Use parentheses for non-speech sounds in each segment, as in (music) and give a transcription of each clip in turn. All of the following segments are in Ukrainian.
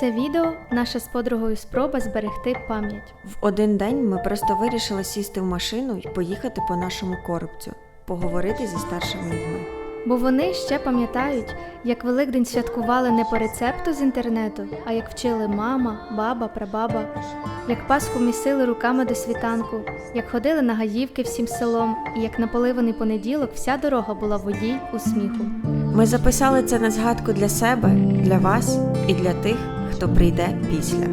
Це відео наша з подругою спроба зберегти пам'ять. В один день ми просто вирішили сісти в машину і поїхати по нашому коробцю, поговорити зі старшими людьми. Бо вони ще пам'ятають, як Великдень святкували не по рецепту з інтернету, а як вчили мама, баба, прабаба, як Пасху місили руками до світанку, як ходили на гаївки всім селом, і як на поливаний понеділок вся дорога була водій у сміху. Ми записали це на згадку для себе, для вас і для тих, хто прийде після.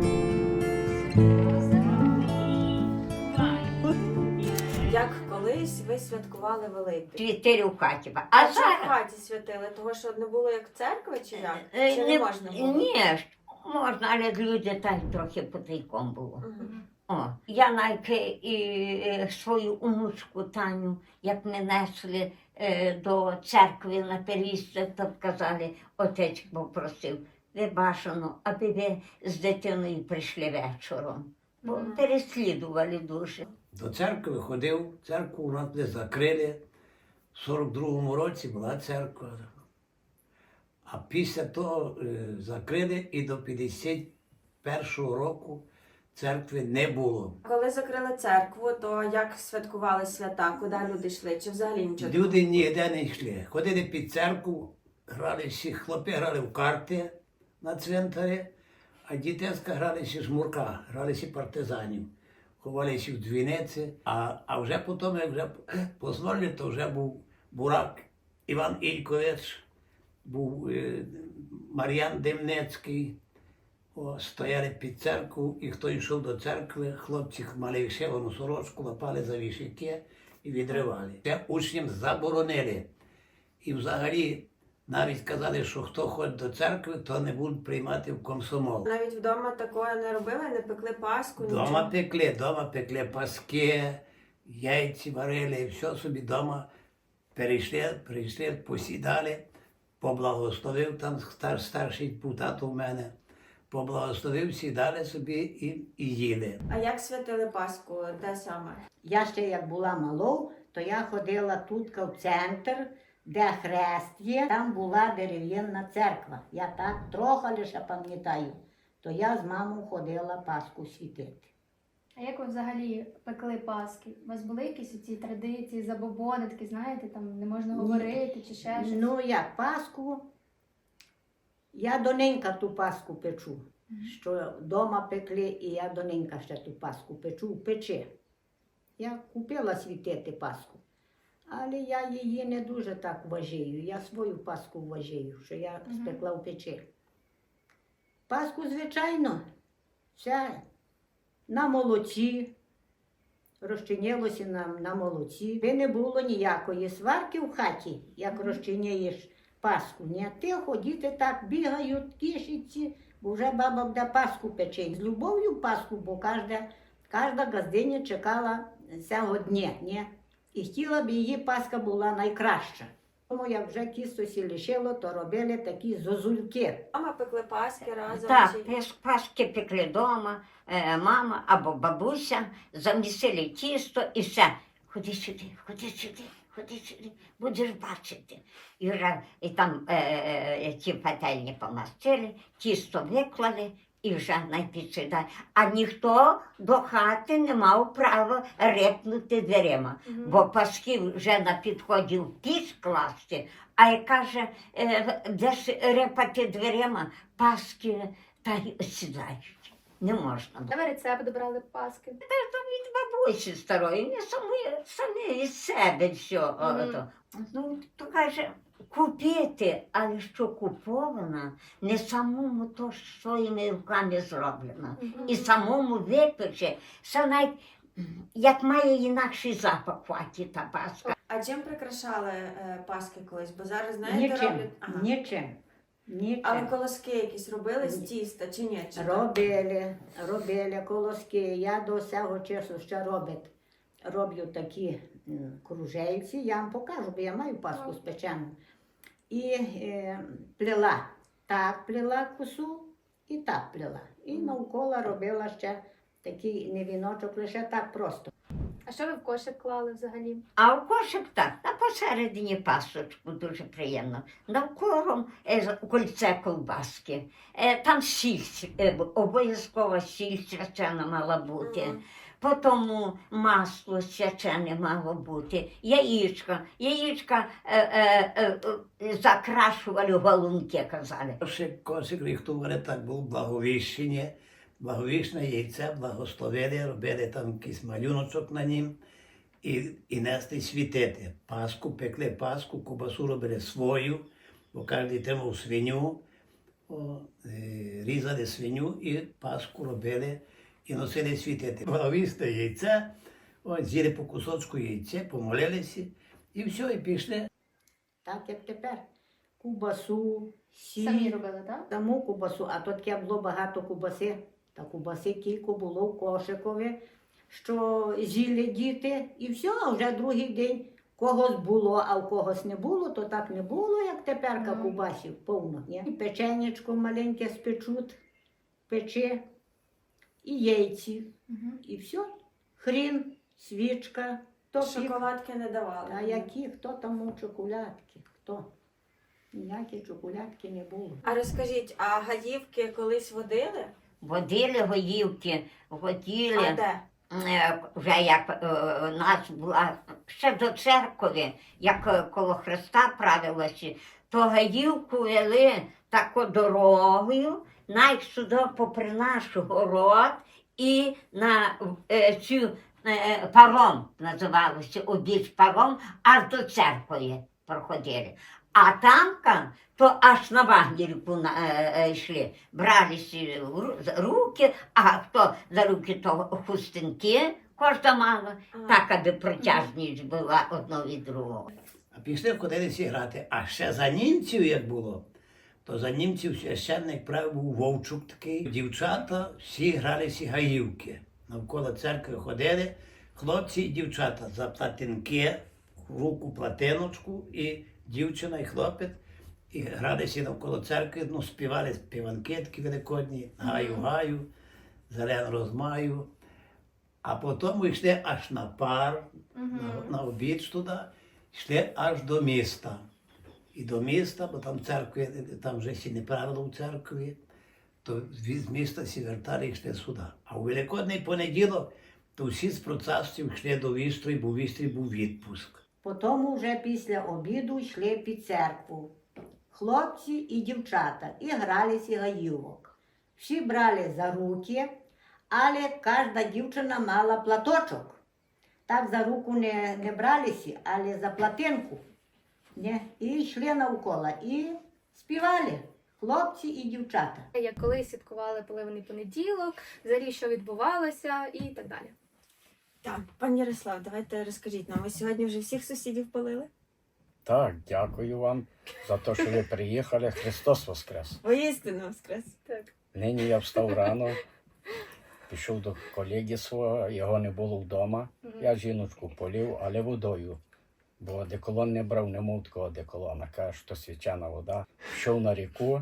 Як колись ви святкували Великдень? Чотири в хаті. А А чи в зараз хаті святили? Того, що не було як церкви, чи як? Е, Чи не можна було? Ні, ж, можна, але люди так трохи потайком було. Мгм. О, я навіть і е, свою онучку Таню, як ми несли е, до церкви на перісце, то казали, отець попросив, ви бажано, аби ви з дитиною прийшли вечором. Бо переслідували дуже. До церкви ходив, церкву у нас не закрили. В 42-му році була церква. А після того е, закрили і до 51-го року церкви не було. Коли закрили церкву, то як святкували свята? Куди люди йшли? Чи взагалі нічого? Люди ніде не йшли. Ходили під церкву, грали всі, хлопці грали в карти на цвинтарі, а дітеска гралися жмурка, гралися партизанів. Ховалися в двіниці, а, а вже потім, як вже позволили, то вже був Бурак Іван Ількович, був е, Мар'ян Демнецький. О, стояли під церкву, і хто йшов до церкви, хлопці мали вишивану сорочку, лапали за вішики і відривали. Це учням заборонили. І взагалі навіть казали, що хто ходить до церкви, то не будуть приймати в комсомол. Навіть вдома такого не робили, не пекли паску, Дома пекли, дома пекли паски, яйці варили, і все собі дома перейшли, прийшли, посідали, поблагословив там стар, старший путато в мене, поблагословив, сідали собі і, і їли. А як святили Пасху? Де саме? Я ще як була малою, то я ходила тут в центр, де хрест є, там була дерев'яна церква. Я так трохи лише пам'ятаю. То я з мамою ходила Пасху світити. А як ви взагалі пекли паски? У вас були якісь ці традиції, забобони, такі, знаєте, там не можна говорити чи ще щось? Ну як Пасху, я доненька ту Пасху печу. Що вдома пекли, і я доненька ще ту Пасху печу в печі. Я купила світити Пасху. Але я її не дуже так вважаю. Я свою Пасху вважаю, що я Мгм. спекла в печі. Пасху, звичайно, все на молоці, розчинилося на, на молоці. Би не було ніякої сварки в хаті, як розчиняєш Пасху. Ні, тихо, діти так бігають, тішаться, бо вже баба буде Пасху пече. З любов'ю Пасху, бо кожна, кожна газдиня чекала цього дня. Ні? І хотіла б її Пасха була найкраща. Тому як вже кістосі лишило, то робили такі зозульки. Мама пекли Паски разом. Так, чи- пес- паски пекли вдома, е, мама або бабуся, замісили тісто і все. Ходи сюди, ходи сюди, ходи сюди, будеш бачити. І, вже, і там е, е, ті пательні помастили, тісто виклали і вже найпідсідає. А ніхто до хати не мав права репнути дверима. Мгм. Бо паски вже на підході в піч класти, а як каже, е, де ж репати дверима, паски та й сідають. Не можна. Де ви рецепт брали паски? Та то від бабусі старої, не самі, самі від себе все. Мгм. то. Ну, то каже, купити, але що купована, не самому то своїми руками зроблено. І самому випече, це навіть як має інакший запах хаті та паска. А чим прикрашали е, Паски колись? Бо зараз, знаєте, Нічим, роблять. Ага. нічим, нічим. Але колоски якісь робили з тіста чи ні? Чи? Робили, робили колоски. Я до цього часу ще робить, роблю такі кружельці. Я вам покажу, бо я маю паску спечену. І е, плела. Так плела косу і так плела. І навколо робила ще такий не віночок, лише так просто. А що ви в кошик клали взагалі? А в кошик так, на посередині пасочку дуже приємно. Навколо е, кольце колбаски. Е, там сіль, е, обов'язково сіль свячена мала бути. Потім масло свячене мало бути, яєчка. Яєчка е, е, е, е, закрашували голунки, казали. Кошик рихтували так був благовіщення, благовіщне яйце благословили, робили там якийсь малюночок на нім і, і несли світити. Паску, пекли паску, кубасу робили свою, бо кожен тримав свиню, о, е, різали свиню і паску робили і носили світити. Благовісне яйце, о, з'їли по кусочку яйця, помолилися і все, і пішли. Так як тепер. Кубасу, сіль. Самі робили, так? Саму кубасу, а то таке було багато кубаси. Та кубаси кілько було в кошикові, що з'їли діти, і все, а вже другий день когось було, а в когось не було, то так не було, як теперка Мгм. кубасів повно. Ні? Печенечко маленьке спечуть, пече, і яйці, Угу. і все. Хрін, свічка, то Шоколадки не давали. А які, хто там у чоколядки? Хто? Ніякі чоколядки не було. А розкажіть, а гаївки колись водили? Водили гоївки, водили. А де? Е, вже як е, нас була ще до церкви, як е, коло Христа правилося, то гаївку вели тако дорогою, навіть сюди попри наш город і на е, цю е, паром називалося обід паром, аж до церкви проходили. А тамка, то аж на Вагнерівку на- е, е, йшли, бралися в руки, а хто за руки, то хустинки кожна мала, так, аби протяжність була одного від другого. А пішли ходили всі грати. А ще за німців, як було, то за німців священник правив був вовчук такий. Дівчата всі грали всі гаївки. Навколо церкви ходили. Хлопці і дівчата за платинки, в руку платиночку, і дівчина, і хлопець. І гралися навколо церкви, ну, співали співанки такі великодні, гаю, гаю, зелен розмаю. А потім йшли аж на пар, на, на обід туди, йшли аж до міста. І до міста, бо там церкви, там вже всі не правило в церкві, то з міста всі вертали йшли сюди. А у Великодний понеділок то всі з процесів йшли до Вістрої, бо в Вістрі був відпуск. Потім вже після обіду йшли під церкву. Хлопці і дівчата і гралися гаївок. Всі брали за руки, але кожна дівчина мала платочок. Так за руку не, не бралися, але за платинку. Не? І йшли навколо і співали хлопці і дівчата. Як коли святкували поливаний понеділок, взагалі що відбувалося і так далі. Так, пані Ярослав, давайте розкажіть нам. Ви сьогодні вже всіх сусідів полили? Так, дякую вам за те, що ви приїхали. Христос Воскрес. Воістину воскрес. Так. Нині я встав рано, пішов до колеги свого, його не було вдома. Я жіночку полів, але водою. Бо одеколон не брав, не мов такого одеколона. Каже, що свячана вода. Пішов на ріку,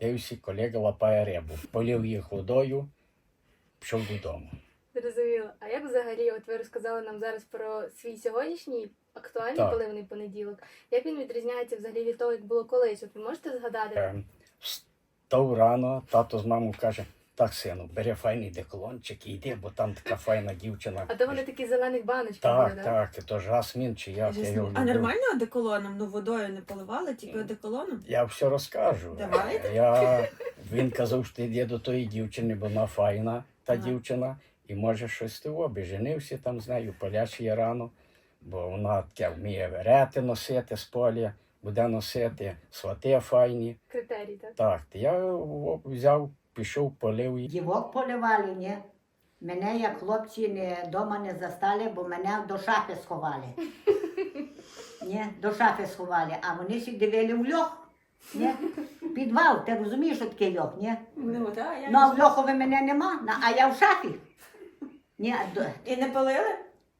дивився, колега лапає рибу. Полів їх водою, пішов додому. Зрозуміло. А як взагалі, от ви розказали нам зараз про свій сьогоднішній актуальний Так. поливаний понеділок? Як він відрізняється взагалі від того, як було колись? От ви можете згадати? Е, Встав рано, тато з мамою каже, так, сину, бери файний деколончик і йди, бо там така файна дівчина. А то вони такі зелених баночках Так, були, так, то жасмін чи як я його А люблю. нормально одеколоном? Ну водою не поливали, тільки одеколоном? Я все розкажу. Давайте. Я, він казав, що ти йди до тої дівчини, бо вона файна, та Ага. дівчина, і може щось ти обі. Женився там з нею, полящує рано, бо вона таке вміє верети носити з поля, буде носити, свати файні. Критерій, так? Так, я о, взяв, пішов, полив її. Дівок поливали, ні. Мене, як хлопці, не, дома не застали, бо мене до шафи сховали. (laughs) Ні, до шафи сховали, а вони всі дивили в льох. Ні? Підвал, ти розумієш, що таке льох, ні? Ну так, я Ну, а в льохові мене нема, а я в шафі. Ні, а до- І не полили?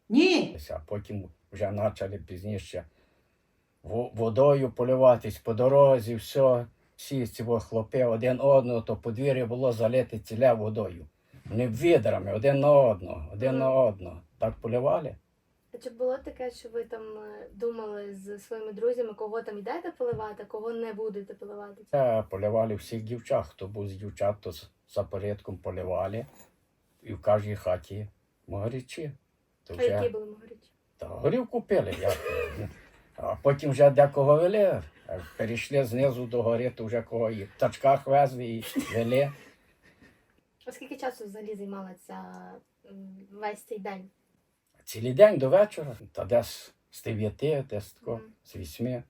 ні. А потім вже почали пізніше водою поливатись по дорозі, все. Ці во хлопи один одного, то подвір'я було залите ціле водою. Вони відрами один на одного, один на одного. Так поливали. чи було таке, що ви там е, думали з своїми друзями, кого там йдете поливати, кого не будете поливати? Це поливали всіх дівчат. Хто був з дівчат, то за порядком поливали. І в кожній хаті могорічі. То А які були могорічі? та горівку пили. Як, а потім вже декого вели. А Перейшли знизу до гори, то вже кого і в тачках везли і вели. А скільки часу взагалі займала ця весь цей день? Цілий день до вечора, та десь з дев'яти, десь тако, з вісьми.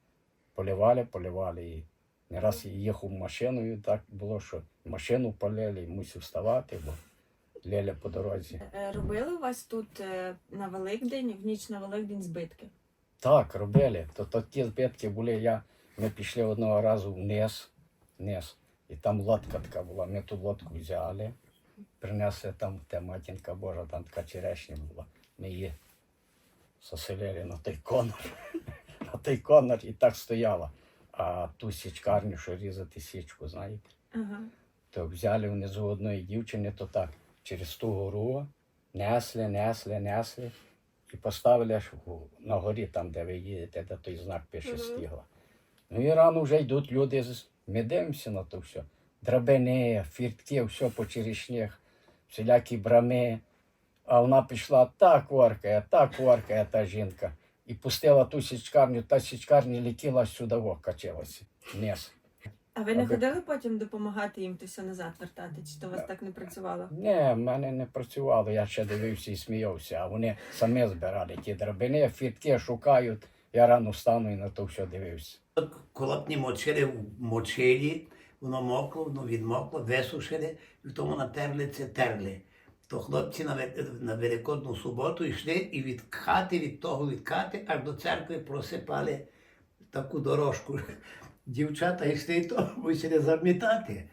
Поливали, поливали. І не раз їхав машиною, так було, що машину полили, і мусив вставати, бо лили по дорозі. Е, Робили у вас тут е, на Великдень, в ніч на Великдень збитки? Так, робили. То, то ті збитки були. Я, ми пішли одного разу вниз, вниз, і там лодка така була. Ми ту лодку взяли, принесли там, де матінка Божа, там така черешня була. Ми її заселили на той конор. (laughs) На той конор і так стояла. А ту січкарню, що різати січку, знаєте, Ага. то взяли внизу одної дівчини, то так, через ту гору несли, несли, несли і у- на горі, там, де ви їдете, де той знак пише стігла. Ну і рано вже йдуть люди, ми дивимося на то все. Драбини, фіртки, все по черешнях, всілякі брами. А вона пішла так воркає, так воркає та жінка. І пустила ту січкарню, та січкарня летіла сюди, во, качалася. Вниз. А ви не Аби- ходили потім допомагати їм то все назад вертати? Чи то у вас так не працювало? Ні, в мене не працювало, я ще дивився і сміявся, а вони самі збирали ті драбини, фітки шукають. Я рано встану і на то все дивився. Колотні мочили в мочилі, воно мокло, воно відмокло, висушили, і в тому натерли це терли. То хлопці на, Ве- на Великодну суботу йшли і від хати, від того від хати, аж до церкви просипали таку дорожку. Дівчата йшли і то (laughs) мусили замітати.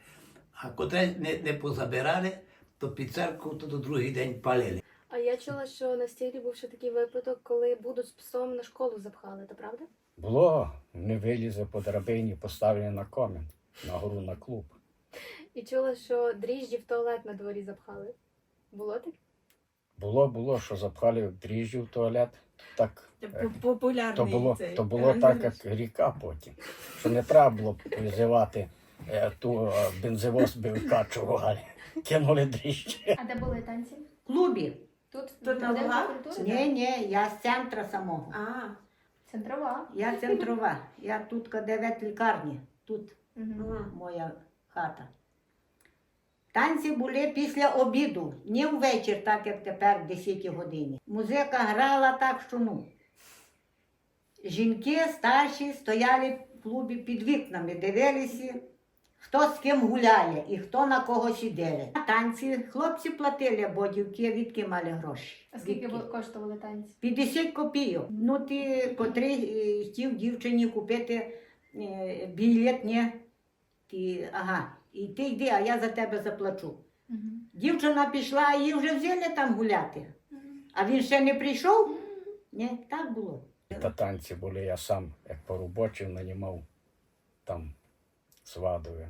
А котре не, не позабирали, то під церкву то до другий день палили. А я чула, що на стілі був ще такий випадок, коли буду з псом на школу запхали, то правда? Було, вони вилізли по драбині, поставили на комін, на гору на клуб. І чула, що дріжджі в туалет на дворі запхали. Було таке? Було, було, що запхали в дріжджі в туалет. Так, е, по- популярний то було, цей то було так, як ріка потім. Що не треба було визивати е, ту е, бензовоз би вкачували. Кинули дріжджі. А де були танці? В клубі. Тут, Тут на Луга? Ні, ні, я з центра самого. А, Центрова. Я центрова. Я тут каде лікарні. Тут Угу. моя хата. Танці були після обіду, не ввечір, так як тепер, в 10 годині. Музика грала так, що ну. Жінки старші стояли в клубі під вікнами, дивилися, хто з ким гуляє і хто на кого. А танці хлопці платили, бо дівки відки мали гроші. А скільки Відки? коштували танці? 50 копійок. Ну, ти котрий е, хотів дівчині купити е, білет, ні? Ти, ага, і ти йди, а я за тебе заплачу. Угу. Дівчина пішла, а її вже взяли там гуляти. А він ще не прийшов? Ні, так було. Та танці були, я сам, як по робочій, нанімав там свадові.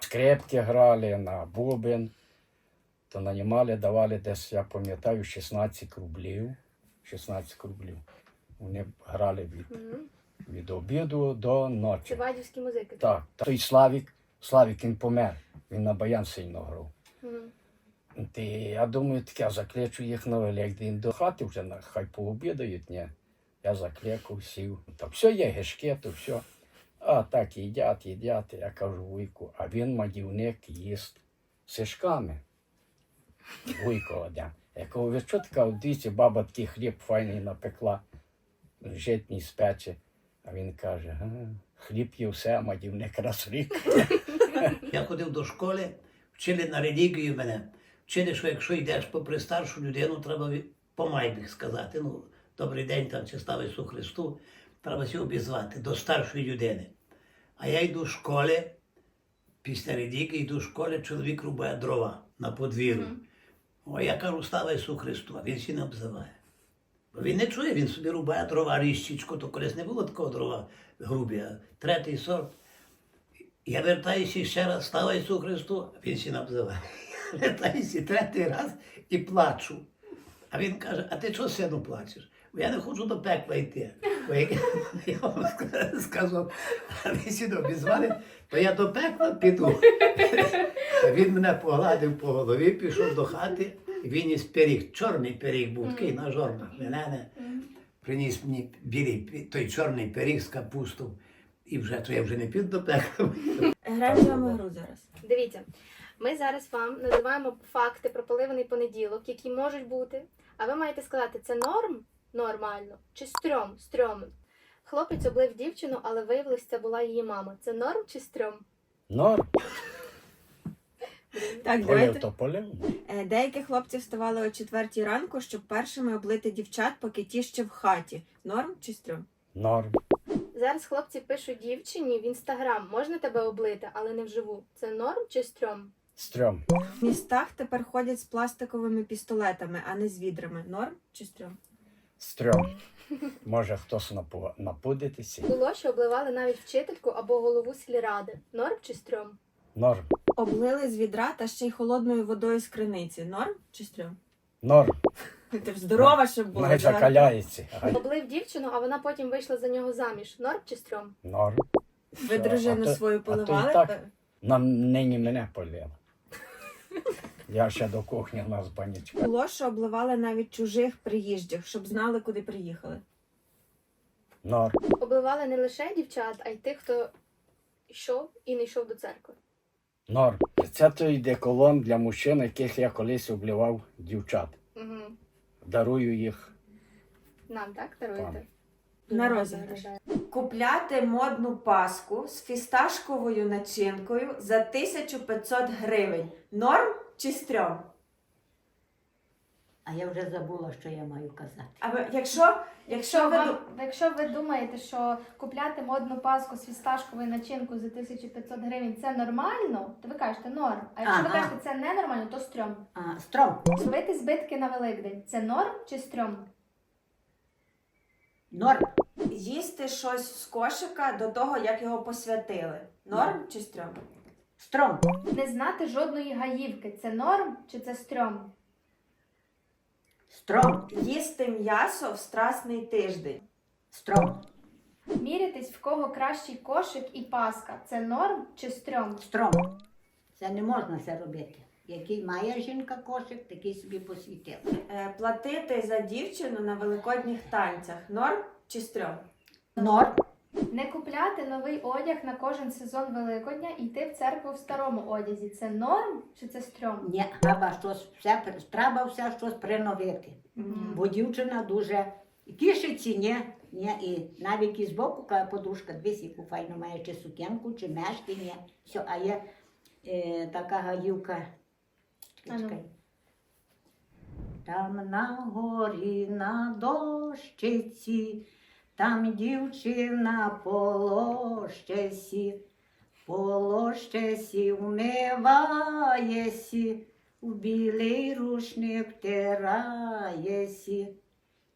Скрепки грали на бубен, то нанімали, давали десь, я пам'ятаю, 16 рублів. 16 рублів. Вони грали від, від обіду до Це ночі. вадівські музики. Так, той Славік, Славік він помер, він на баян сильно грав. Ти, я думаю, таке, я закличу їх на Великдень до хати вже хай пообідають, ні. Я закликав, сів. Та все є гешки, то все. А так їдять, їдять. Я кажу вуйку, а він мадівник їсть сишками. Вуйко один. Я кажу, ви що така, дивіться, баба такий хліб файний напекла, житній спече. А він каже, хліб є все, мадівник раз рік. Я ходив до школи, вчили на релігію мене. Вчили, що якщо йдеш попри старшу людину, треба від- по майбіг сказати. Ну, добрий день там чи слава Ісусу Христу, треба сі обізвати до старшої людини. А я йду з школи, після релігії йду з школи, чоловік рубає дрова на подвір'ю. О, я кажу, слава Ісусу Христу, а він сі не обзиває. Бо він не чує, він собі рубає дрова, ріщичку, то колись не було такого дрова грубі, а третій сорт. Я вертаюся ще раз, слава Ісусу Христу, а він ще не обзиває. Я вертаюся третій раз і плачу. А він каже, а ти чого сину плачеш? Бо я не хочу до пекла йти. Бо як я вам сказав, а ви сюди обізвали, то я до пекла піду. А Він мене погладив по голові, пішов до хати, і він із пиріг, чорний пиріг був, такий на жорнах. Мене приніс мені білий, той чорний пиріг з капустом. І вже то я вже не піду до пекла. Граємо з вами гру зараз. Дивіться, ми зараз вам називаємо факти про поливаний понеділок, які можуть бути. А ви маєте сказати, це норм? Нормально. Чи стрьом? Стрьом. Хлопець облив дівчину, але виявилось, це була її мама. Це норм чи стрьом? Норм. Так, Полив давайте. то полив. Е, Деякі хлопці вставали о четвертій ранку, щоб першими облити дівчат, поки ті ще в хаті. Норм чи стрьом? Норм. Зараз хлопці пишуть дівчині в інстаграм, можна тебе облити, але не вживу. Це норм чи стрьом? Стрьом. В містах тепер ходять з пластиковими пістолетами, а не з відрами. Норм чи стрьом? Стрьом. Може хтось напу- напудитися. Було, що обливали навіть вчительку або голову сільради. Норм чи стрьом? Норм. Облили з відра та ще й холодною водою з криниці. Норм чи стрьом? Норм. Ти ж здорова, щоб була. Не закаляється. Ай, Облив дівчину, а вона потім вийшла за нього заміж. Норм чи стрьом? Норм. Ви дружину А то- свою а то і поливали? так. Нам нині мене полив. Я ще до кухні у нас банячка. Було, що обливали навіть чужих приїжджих, щоб знали, куди приїхали. Норм. Обливали не лише дівчат, а й тих, хто йшов і не йшов до церкви. Норм. Це той деколон для мужчин, яких я колись облівав дівчат. Дарую їх. Нам так даруєте? На розіграш. Купляти модну паску з фісташковою начинкою за 1500 гривень. Норм чи стрьом? А я вже забула, що я маю казати. А ви, якщо, якщо ви ду- якщо ви думаєте, що купляти модну паску з фісташковою начинкою за 1500 гривень це нормально, то ви кажете норм. А якщо ви Ага. кажете це ненормально, то стрьом. А, стром. Зробити збитки на Великдень це норм чи стрьом? Норм. їсти щось з кошика до того, як його посвятили. Норм чи стрьом? Стром. Не знати жодної гаївки це норм чи це стрьом? Стром. Їсти м'ясо в страсний тиждень. Стром. Мірятись, в кого кращий кошик і паска це норм чи стрьом? Стром. Це не можна це робити. Який має жінка кошик, такий собі посвітив. Е, платити за дівчину на великодніх танцях. Норм чи стрьом? Норм. Не купляти новий одяг на кожен сезон Великодня і йти в церкву в старому одязі. Це норм чи це стрьом? Ні, треба щось все, треба все щось приновити. Бо дівчина дуже кишиться, ні, ні, і навіть і збоку каже, подушка, дивись, яку файно має, чи сукенку, чи мешки, ні. Все, а є е, така гаївка. Чекай, чекай. Там на горі на дощиці, там дівчина полощесі, полощесі вмиваєсі, у білий рушник втираєсі.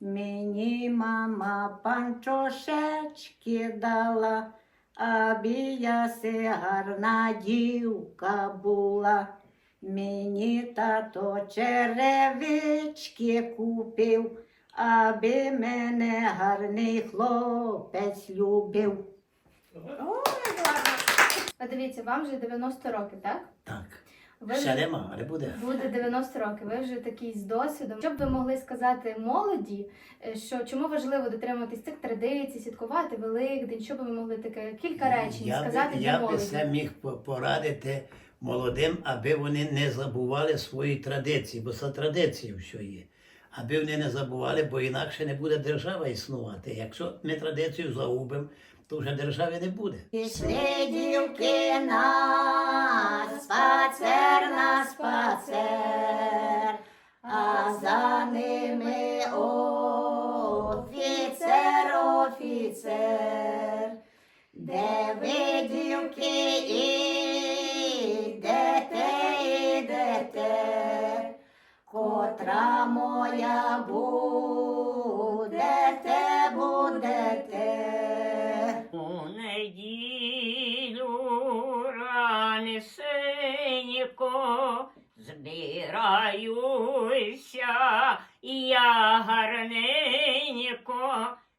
Мені мама панчошечки дала, аби я се гарна дівка була. Мені тато черевички купив, аби мене гарний хлопець любив. А дивіться, вам вже 90 років, так? Так. Ви Ще вже нема, але буде. буде 90 років. Ви вже такий з досвідом. Що б ви могли сказати молоді, е, що чому важливо дотримуватись цих традицій, святкувати Великдень? Що би ви могли таке кілька речень я сказати би, для я би молоді? це міг по- порадити молодим, аби вони не забували свої традиції, бо це традиції все є. Аби вони не забували, бо інакше не буде держава існувати. Якщо ми традицію загубимо, то вже держави не буде. Пішли дівки на спацер, на спацер, а за ними офіцер, офіцер. Де ви, дівки, ідете, моя будете, будете. У неділю ранесенько збираюся, я гарненько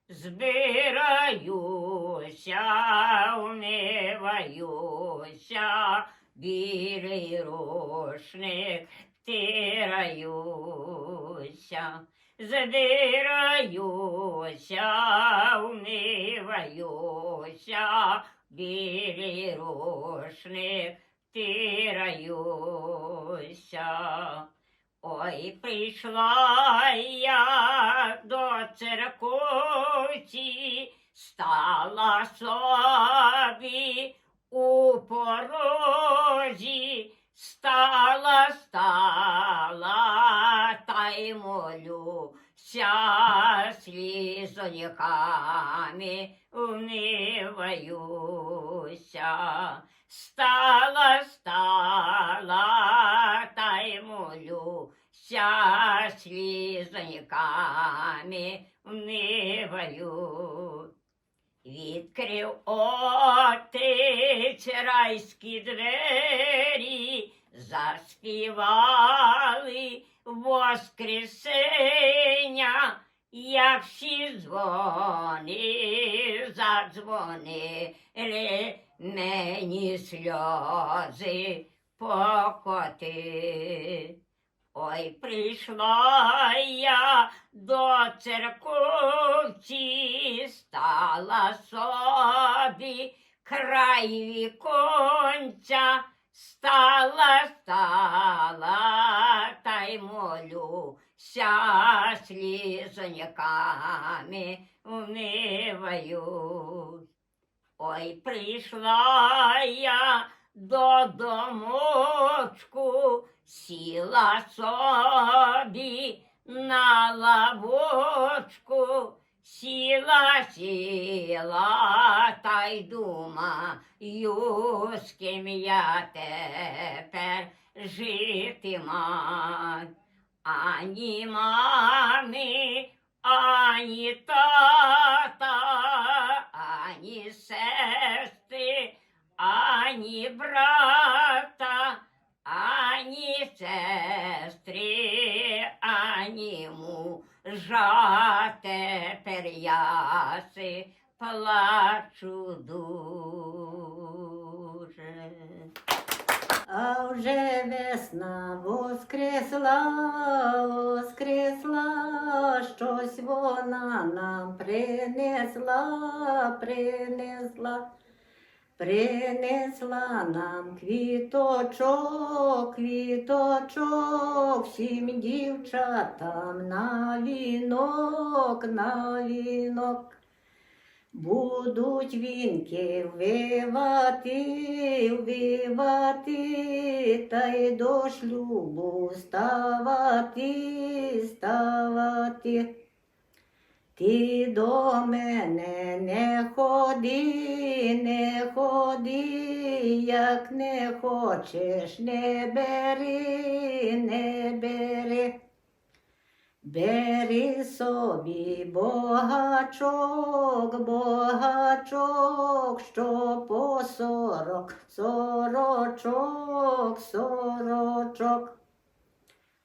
збираюся, вмиваюся, білий рушник тираюся, задираюся, вмиваюся, білий рушник тираюся. Ой, прийшла я до церковці, стала собі у порозі, стала, слізоньками вмиваюся. Стала, стала, та й молюся слізоньками вмиваю. Відкрив отець райські двері, заспівали воскресення, як всі дзвони задзвонили, мені сльози покоти. Ой, прийшла я до церковці, стала собі край віконця, стала, стала, та й молюся слізоньками вмиваю. Ой, прийшла я до домочку, сіла собі на лавочку, сіла, сіла, та й думаю, з ким я тепер жити маю. Ані мами, ані тата, принесла, принесла, нам квіточок, квіточок, всім дівчатам на вінок, на вінок. Будуть вінки вивати, вивати, та й до шлюбу ставати, ставати. Ти до мене не ходи, не ходи, як не хочеш, не бери, не бери. Бери собі богачок, богачок, що по сорок, сорочок, сорочок.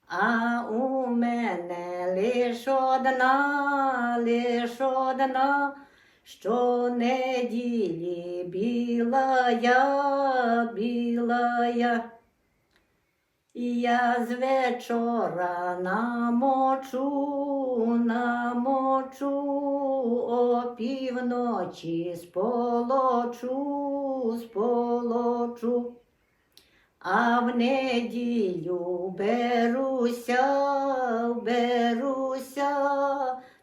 А у мене лиш одна, лиш одна, що неділі біла я, біла я. Я з вечора намочу, намочу, опівночі сполочу, сполочу. А в неділю беруся, беруся,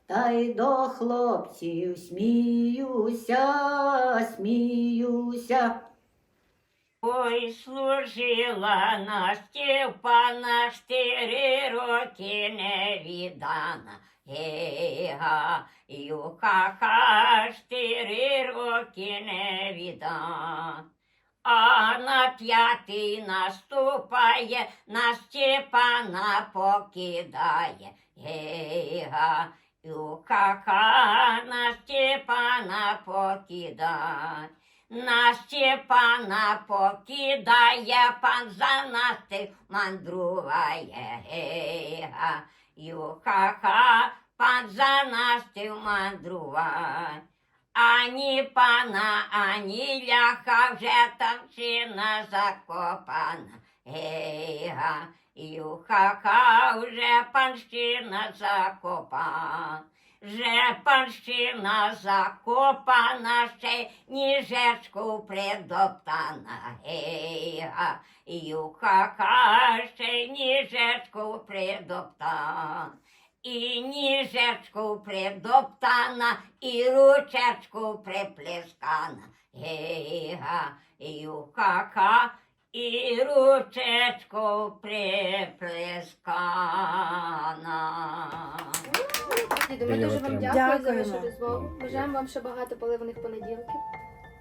та й до хлопців сміюся, сміюся. Ой, служила на Степана чотири роки невідана. Ега, юха-ха, чотири роки невідана. А на п'ятий наступає, на Степана покидає. Ега, юха-ха, на Степана покидає. На Степана покидає, пан за нас ти мандруває. Гей-га, ю-ха-ха, пан за нас ти. Ані пана, ані ляха, вже там шина закопана. Гей-га, ю-ха-ха, вже панщина закопана. Же панщина закопана, ще ніжечку придоптана. Гей-га, ще ніжечку придоптана. І ніжечку придоптана, і ручечку приплескана. Гей-га, ю-ха-ха, і ручечку приплескана. Ми дуже вам дякую за вашу розмову. Бажаємо вам ще багато поливаних понеділків.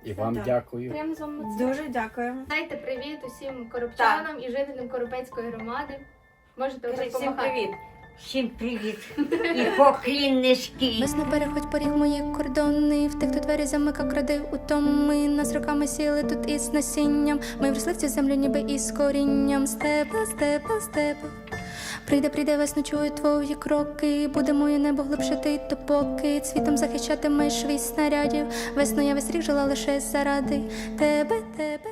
І вам Так. дякую. Приємно з вами. Дуже дякуємо. Дайте привіт усім коробчанам і жителям Коропецької громади. Можете отак Кажіть всім привіт. Всім привіт. І поклін низький. Без не переходь поріг мої кордони, в тих, хто двері замика кради утоми. Нас роками сіли тут із насінням. Ми вросли в цю землю, ніби із корінням. Степа, степа, степа. Прийде, прийде весну, чую твої кроки. Буде моє небо глибше ти, то поки цвітом захищатимеш від снарядів. Весну я весь рік жила лише заради тебе, тебе,